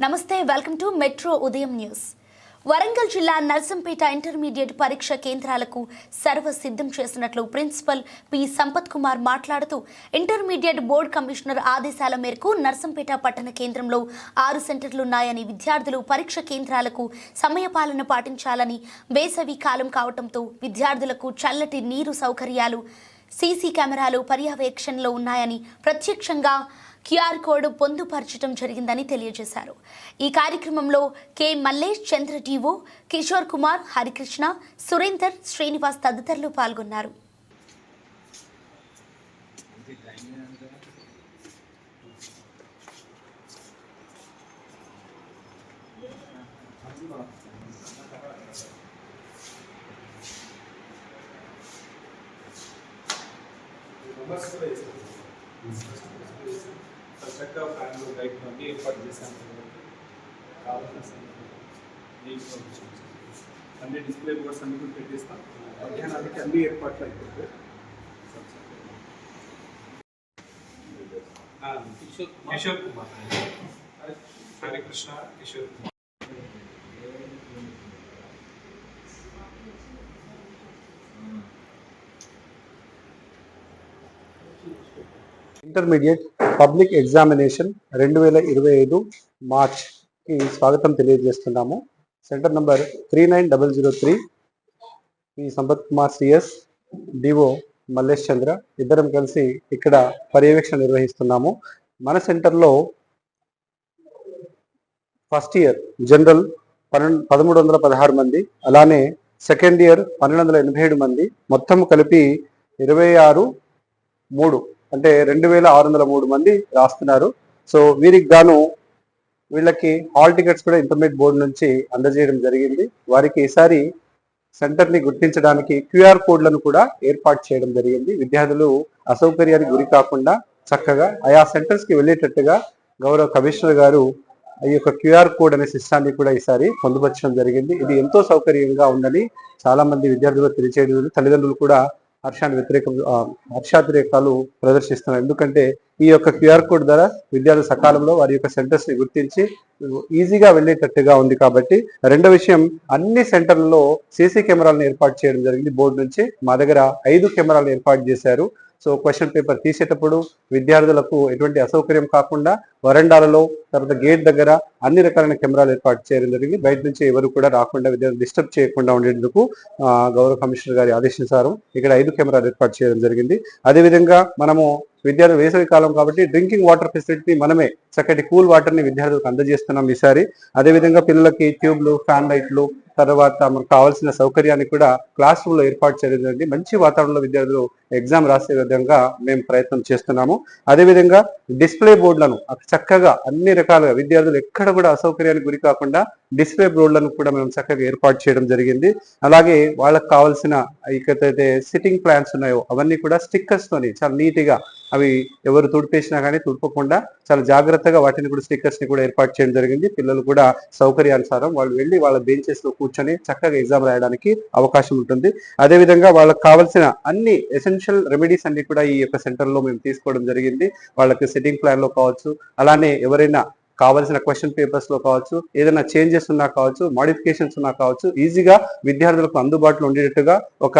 నమస్తే welcome to metro Udayam news. Warangal జిల్లా Narsampet intermediate పరీక్ష కేంద్రాలకు సర్వ సిద్ధం చేసినట్లు ప్రిన్సిపల్ పి. సంపత్ కుమార్ మాట్లాడుతూ ఇంటర్మీడియట్ బోర్డు కమిషనర్ ఆదేశాల మేరకు నర్సంపేట పట్టణ కేంద్రంలో ఆరు సెంటర్లున్నాయని విద్యార్థులు పరీక్ష కేంద్రాలకు సమయపాలన పాటించాలని వేసవి కాలం కావడంతో విద్యార్థులకు చల్లటి నీరు సౌకర్యాలు సీసీ కెమెరాలు పర్యవేక్షణలో ఉన్నాయని ప్రత్యక్షంగా క్యూఆర్ కోడ్ పొందుపరచడం జరిగిందని తెలియజేశారు. ఈ కార్యక్రమంలో కె మల్లేష్ చంద్ర డివో కిషోర్ కుమార్ హరికృష్ణ సురేందర్ శ్రీనివాస్ తదితరులు పాల్గొన్నారు. మెంబర్స్ కూడా వేస్తారు అన్నీ ఏర్పాటు చేశాను కావాల్సిన అన్ని డిస్ప్లే బోర్డ్స్ అన్ని కూడా పెట్టేస్తాం మధ్యాహ్నానికి అన్ని ఏర్పాట్లు అయిపోతాయి Kishore Kumar Kishore Kumar Harikrishna Kishore Kumar intermediate public examination రెండు వేల ఇరవై ఐదు మార్చ్కి స్వాగతం తెలియజేస్తున్నాము. Centre number three nine double zero three P Sampath Kumar CS DO Mallesh Chandra ఇద్దరం కలిసి ఇక్కడ పర్యవేక్షణ నిర్వహిస్తున్నాము. మన సెంటర్లో ఫస్ట్ ఇయర్ జనరల్ పన్నెండు పదమూడు వందల పదహారు మంది అలానే సెకండ్ ఇయర్ పన్నెండు వందల ఎనభై ఏడు మంది మొత్తం కలిపి ఇరవై ఆరు మూడు అంటే రెండు వేల ఆరు వందల మూడు మంది రాస్తున్నారు. సో వీరికి గాను వీళ్ళకి హాల్ టికెట్స్ కూడా ఇంటర్మీడియట్ బోర్డు నుంచి అందజేయడం జరిగింది. వారికి ఈసారి సెంటర్ని గుర్తించడానికి క్యూఆర్ కోడ్లను కూడా ఏర్పాటు చేయడం జరిగింది. విద్యార్థులు అసౌకర్యానికి గురి కాకుండా చక్కగా ఆయా సెంటర్స్కి వెళ్ళేటట్టుగా గౌరవ కమిషనర్ గారు ఈ యొక్క క్యూఆర్ కోడ్ అనే సిస్టాన్ని కూడా ఈసారి పొందుపరచడం జరిగింది. ఇది ఎంతో సౌకర్యంగా ఉందని చాలా మంది విద్యార్థులు తెలియచేయడం తల్లిదండ్రులు కూడా హర్షాన్ని వ్యతిరేక హర్షాతిరేకాలు ప్రదర్శిస్తున్నారు ఎందుకంటే ఈ యొక్క క్యూఆర్ కోడ్ ద్వారా విద్యార్థులు సకాలంలో వారి యొక్క సెంటర్స్ని గుర్తించి ఈజీగా వెళ్ళేటట్టుగా ఉంది కాబట్టి రెండో విషయం అన్ని సెంటర్లలో సీసీ కెమెరాలను ఏర్పాటు చేయడం జరిగింది. బోర్డు నుంచి మా దగ్గర ఐదు కెమెరాలను ఏర్పాటు చేశారు. సో క్వశ్చన్ పేపర్ తీసేటప్పుడు విద్యార్థులకు ఎటువంటి అసౌకర్యం కాకుండా వరండాలలో తర్వాత గేట్ దగ్గర అన్ని రకాలైన కెమెరాలు ఏర్పాటు చేయడం జరిగింది. బయట నుంచి ఎవరు కూడా రాకుండా విద్యార్థులు డిస్టర్బ్ చేయకుండా ఉండేందుకు గౌరవ కమిషనర్ గారి ఆదేశించారు. ఇక్కడ ఐదు కెమెరాలు ఏర్పాటు చేయడం జరిగింది. అదేవిధంగా మనము విద్యార్థులు వేసవి కాలం కాబట్టి డ్రింకింగ్ వాటర్ ఫెసిలిటీ మనమే చక్కటి కూల్ వాటర్ని విద్యార్థులకు అందజేస్తున్నాం ఈసారి. అదేవిధంగా పిల్లలకి ట్యూబ్లు ఫ్యాన్ లైట్లు తర్వాత మనకు కావాల్సిన సౌకర్యాన్ని కూడా క్లాస్ రూమ్లో ఏర్పాటు చేయడం జరిగింది. మంచి వాతావరణంలో విద్యార్థులు ఎగ్జామ్ రాసే విధంగా మేము ప్రయత్నం చేస్తున్నాము. అదేవిధంగా డిస్ప్లే బోర్డులను చక్కగా అన్ని రకాలుగా విద్యార్థులు ఎక్కడ కూడా అసౌకర్యానికి గురి కాకుండా డిస్ప్లే బోర్డులను కూడా మేము చక్కగా ఏర్పాటు చేయడం జరిగింది. అలాగే వాళ్ళకి కావాల్సిన ఇకైతే సిట్టింగ్ ప్లాన్స్ ఉన్నాయో అవన్నీ కూడా స్టిక్కర్స్ తోని చాలా నీట్గా అవి ఎవరు తుడిపేసినా కానీ తుడపకుండా చాలా జాగ్రత్తగా వాటిని కూడా స్టిక్కర్స్ని కూడా ఏర్పాటు చేయడం జరిగింది. పిల్లలు కూడా సౌకర్యానుసారం వాళ్ళు వెళ్ళి వాళ్ళ బెంచెస్లో కూర్చొని చక్కగా ఎగ్జామ్ రాయడానికి అవకాశం ఉంటుంది. అదేవిధంగా వాళ్ళకి కావాల్సిన అన్ని ఎసెన్షియల్ రెమెడీస్ అన్ని కూడా ఈ యొక్క సెంటర్లో మేము తీసుకోవడం జరిగింది. వాళ్ళకి సిట్టింగ్ ప్లాన్లో కావచ్చు అలానే ఎవరైనా కావాల్సిన క్వశ్చన్ పేపర్స్లో కావచ్చు ఏదైనా చేంజెస్ ఉన్నా కావచ్చు మాడిఫికేషన్స్ ఉన్నా కావచ్చు ఈజీగా విద్యార్థులకు అందుబాటులో ఉండేటట్టుగా ఒక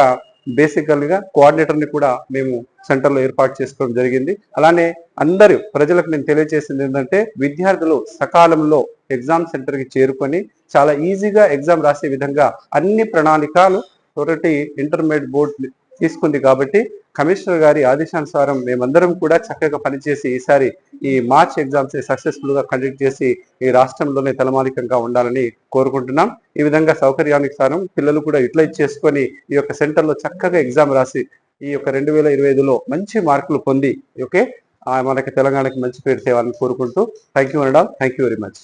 బేసికల్గా కోఆర్డినేటర్ని కూడా మేము సెంటర్లో ఏర్పాటు చేసుకోవడం జరిగింది. అలానే అందరూ ప్రజలకు నేను తెలియజేసింది ఏంటంటే విద్యార్థులు సకాలంలో ఎగ్జామ్ సెంటర్కి చేరుకొని చాలా ఈజీగా ఎగ్జామ్ రాసే విధంగా అన్ని ప్రణాళికలు తొరటి ఇంటర్మీడియట్ బోర్డు తీసుకుంది కాబట్టి కమిషనర్ గారి ఆదేశానుసారం మేమందరం కూడా చక్కగా పనిచేసి ఈసారి ఈ మార్చ్ ఎగ్జామ్స్ సక్సెస్ఫుల్గా కండక్ట్ చేసి ఈ రాష్ట్రంలోనే తలమాలికంగా ఉండాలని కోరుకుంటున్నాం. ఈ విధంగా సౌకర్యానుసారం పిల్లలు కూడా యూటిలైజ్ చేసుకొని ఈ యొక్క సెంటర్లో చక్కగా ఎగ్జామ్ రాసి ఈ యొక్క రెండు వేల ఇరవై ఐదులో మంచి మార్కులు పొంది ఓకే? మనకి తెలంగాణకి మంచి పేరు తేవాలని కోరుకుంటూ థ్యాంక్ యూ అనడా థ్యాంక్ యూ వెరీ మచ్